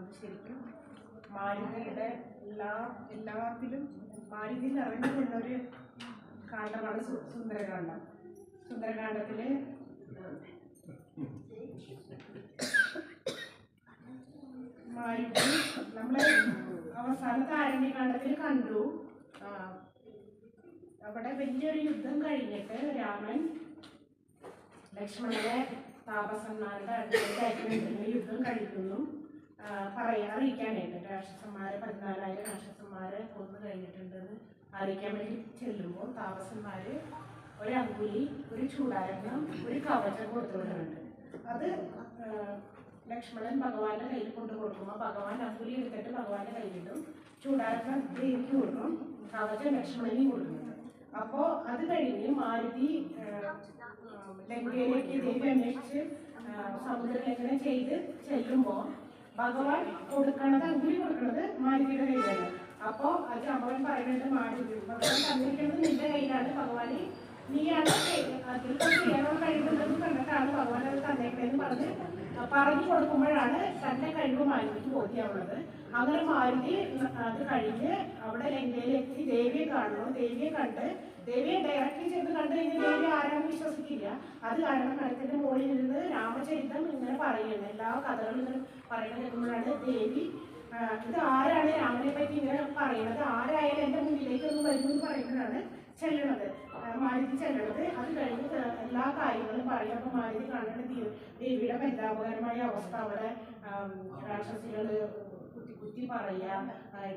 അത് ശരിക്കും മാരുതിയുടെ എല്ലാ എല്ലാത്തിലും മാരുതിയിൽ നിറഞ്ഞു നിന്നൊരു കാണ്ടമാണ് സുന്ദരകാന്ഡം. സുന്ദരകാന്ഡത്തിലെ മാരുതി നമ്മളെ അവസാനത്തെ ആരണ്യകാന്ഡത്തിൽ കണ്ടു. അവിടെ വലിയൊരു യുദ്ധം കഴിഞ്ഞിട്ട് രാമൻ ലക്ഷ്മണനെ താപസന്മാരുടെ അടുത്തേക്ക് യുദ്ധം കഴിക്കുന്നു. അറിയിക്കാനായിട്ട് രാക്ഷസന്മാരെ പതിനാലായിരം രാക്ഷസന്മാരെ കൊന്നു കഴിഞ്ഞിട്ടുണ്ടെന്ന് അറിയിക്കാൻ വേണ്ടി ചെല്ലുമ്പോൾ താമസന്മാര് ഒരു അങ്കുലി ഒരു ചൂടാരണം ഒരു കവചം കൊടുത്തുവിടുന്നുണ്ട്. അത് ലക്ഷ്മണൻ ഭഗവാന്റെ കയ്യിൽ കൊണ്ടു കൊടുക്കുമ്പോൾ ഭഗവാൻ അങ്കുലി എടുത്തിട്ട് ഭഗവാന്റെ കയ്യിലിടും. ചൂടാരണം ദേവിക്ക് കൊടുക്കും കവചം ലക്ഷ്മണനും കൊടുക്കും അപ്പോ അത് കഴിഞ്ഞ് മാരുതി ലങ്കയിലേക്ക് ദേവി അന്വേഷിച്ച് സമുദ്രലംഘനം ചെയ്ത് ചെല്ലുമ്പോൾ ഭഗവാൻ കൊടുക്കണത് ഉരി കൊടുക്കണത് മാരുതിയുടെ കയ്യിലാണ്. അപ്പോ അത് അമ്മവൻ പറയുന്നത് മാരുതി ഭഗവാൻ തന്നിരിക്കുന്നത് നിന്റെ കയ്യിലാണ് ഭഗവാന്. നീയാണ് അതിൽ ചെയ്യാനുള്ള കഴിവുണ്ടെന്ന് കണ്ടിട്ടാണ് ഭഗവാൻ അത് തന്നേക്കണെന്ന് പറഞ്ഞ് പറഞ്ഞു കൊടുക്കുമ്പോഴാണ് തന്റെ കഴിവ് മാരുതിക്ക് ബോധ്യമാവുന്നത്. അങ്ങനെ മാരുതി അത് കഴിഞ്ഞ് അവിടെ ലങ്കയിലെത്തി. ദേവിയെ കാണുന്നു. ദേവിയെ കണ്ട് ഡയറക്റ്റ്ലി കഴിഞ്ഞാൽ ദേവി ആരാന്ന് വിശ്വസിക്കില്ല. അത് കാരണം മരത്തിന്റെ മുകളിൽ നിന്ന് രാമചരിതം ഇങ്ങനെ പറയുന്നത് എല്ലാ കഥകളും ഇങ്ങനെ പറയുന്നത് കേൾക്കുമ്പോഴാണ് ദേവി ഇത് ആരാണ് രാമനെ പറ്റി ഇങ്ങനെ പറയുന്നത്? ആരായാലും എന്റെ മുന്നിലേക്ക് ഒന്ന് വരുമെന്ന് പറയുമ്പോഴാണ് ചെല്ലണത്. മാരുതി ചെല്ലണത്. അത് കഴിഞ്ഞ് എല്ലാ കാര്യങ്ങളും പറയും. അപ്പൊ മാരുതി കാണേണ്ട ദേവി- ദേവിയുടെ പരിതാപകരമായ അവസ്ഥ. അവിടെ രാക്ഷസികൾ കുത്തി കുത്തി പറയുക.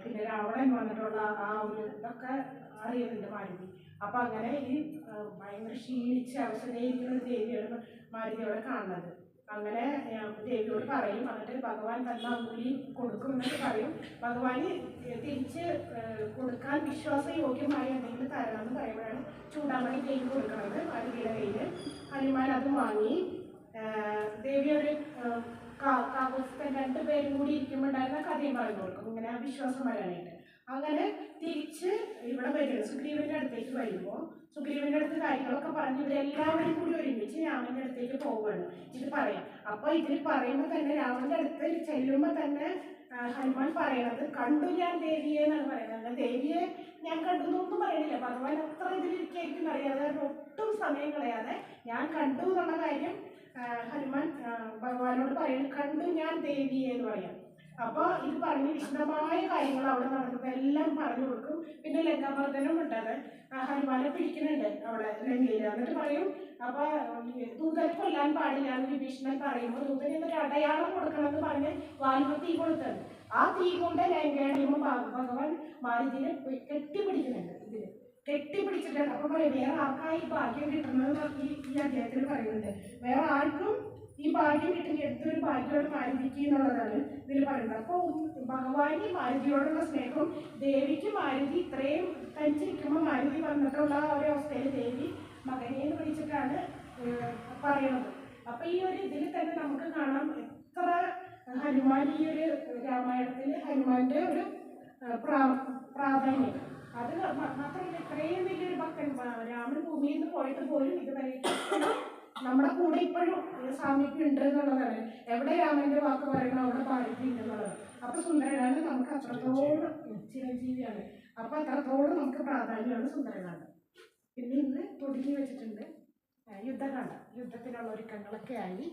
പിന്നെ രാവണൻ വന്നിട്ടുള്ള ആ ഒരു ഇതൊക്കെ അറിയുന്നുണ്ട് മാരുതി. അപ്പൊ അങ്ങനെ ഈ ഭയങ്കര ക്ഷീണിച്ച് അവശതയിരിക്കുന്ന ദേവിയാണ് മാരുതിയോടെ കാണുന്നത്. അങ്ങനെ ദേവിയോട് പറയും എന്നിട്ട് ഭഗവാൻ തന്ന അങ്കുലി കൊടുക്കും എന്നൊക്കെ പറയും. ഭഗവാന് തിരിച്ച് കൊടുക്കാൻ വിശ്വാസയോഗ്യമായ എന്തെങ്കിലും തരണം എന്ന് പറയുമ്പോഴാണ് ചൂടാമണി കയ്യിൽ കൊടുക്കുന്നത് മാരുതിയുടെ കയ്യിൽ ഹനുമാൻ അത് വാങ്ങി. ദേവി ഒരു ആ, കാ- കാവസ്ഥ രണ്ടുപേരും കൂടി ഇരിക്കുമ്പോണ്ടായിരുന്ന കഥയും പറഞ്ഞു കൊടുക്കും. ഇങ്ങനെ വിശ്വാസം വരാനായിട്ട്. അങ്ങനെ തിരിച്ച് ഇവിടെ വരും സുഗ്രീവന്റെ അടുത്തേക്ക് വരുമ്പോൾ സുഗ്രീവന്റെ അടുത്ത് കാര്യങ്ങളൊക്കെ പറഞ്ഞ് ഇവരെല്ലാവരും കൂടി ഒരുമിച്ച് രാമന്റെ അടുത്തേക്ക് പോവുകയാണ്. ഇത് പറയാം. അപ്പൊ ഇതിൽ പറയുമ്പോൾ തന്നെ രാമന്റെ അടുത്ത് ചെല്ലുമ്പോൾ തന്നെ ഹനുമാൻ പറയണത് കണ്ടു ഞാൻ ദേവിയെ എന്നാണ് പറയുന്നത്. ദേവിയെ ഞാൻ കണ്ടു എന്നൊന്നും പറയണില്ല ഭഗവാൻ അത്ര ഇതിലിരിക്കായിരിക്കും അറിയാതെ ഒട്ടും സമയം കളയാതെ ഞാൻ കണ്ടു എന്നുള്ള കാര്യം ഹനുമാൻ ഭഗവാനോട് പറയുന്നത് കണ്ടു ഞാൻ ദേവിയെ എന്ന് പറയാം. അപ്പൊ ഇത് പറഞ്ഞ് വിശദമായ കാര്യങ്ങൾ അവിടെ നടക്കുന്ന എല്ലാം പറഞ്ഞു കൊടുക്കും. പിന്നെ ലങ്കാമർദ്ദനം ഉണ്ടാണ് ഹനുമാനെ പിടിക്കുന്നുണ്ട് അവിടെ ലങ്കയിൽ എന്നിട്ട് പറയും അപ്പൊ ദൂതനെ കൊല്ലാൻ പാടില്ല എന്ന് വിഭീഷണൻ പറയുമ്പോൾ ദൂതന് എന്നിട്ട് അടയാളം കൊടുക്കണം എന്ന് പറഞ്ഞ് വാൽമ തീ കൊടുത്തത് ആ തീ കൊണ്ട് ലങ്കയടിയുമ്പോൾ ഭഗവാൻ മാരുതിനെ കെട്ടിപ്പിടിക്കുന്നുണ്ട് ഇതിൽ. കെട്ടിപ്പിടിച്ചിട്ടുണ്ട് അപ്പൊ പറയും വേറെ ആർക്കാ ഈ ഭാഗ്യം കിട്ടുന്നത്? ഈ അദ്ദേഹത്തിന് പറയുന്നുണ്ട്. വേറെ ആർക്കും ഈ ഭാഗ്യം കിട്ടുന്ന എടുത്തൊരു ഭാഗ്യമാണ് മാരുതിക്ക് എന്നുള്ളതാണ് ഇതിൽ പറയുന്നത്. അപ്പോൾ ഭഗവാന് മാരുതിയോടുള്ള സ്നേഹം ദേവിക്ക് മാരുതി ഇത്രയും തനിച്ചിരിക്കുമ്പോൾ മാരുതി വന്നിട്ടുള്ള ഒരു അവസ്ഥയിൽ ദേവി മകനെ എന്ന് വിളിച്ചിട്ടാണ് പറയുന്നത്. അപ്പം ഈ ഒരു ഇതിൽ തന്നെ നമുക്ക് കാണാം എത്ര ഹനുമാൻ ഈ ഒരു രാമായണത്തിൽ ഹനുമാന്റെ ഒരു പ്രാധാന്യം. അത് മാത്രമല്ല ഇത്രയും വലിയൊരു ഭക്തൻ രാമൻ ഭൂമിയിൽ നിന്ന് പോയിട്ട് പോലും ഇതുവരെ നമ്മുടെ കൂടെ ഇപ്പോഴും സാമീപ്യം ഉണ്ട് എന്നുള്ളതാണ് എവിടെ രാമന്റെ വാക്ക് പറയണോ അവിടെ പാലിക്കും എന്നുള്ളതാണ് അപ്പൊ സുന്ദരനാണ് നമുക്ക് അത്രത്തോളം ചിരഞ്ജീവിയാണ് അപ്പൊ അത്രത്തോളം നമുക്ക് പ്രാധാന്യമാണ് സുന്ദരനാണ്. പിന്നെ ഇന്ന് തുടങ്ങി വെച്ചിട്ടുണ്ട് ആ, യുദ്ധത്തിനുള്ള ഒരുക്കങ്ങളൊക്കെ ആയി.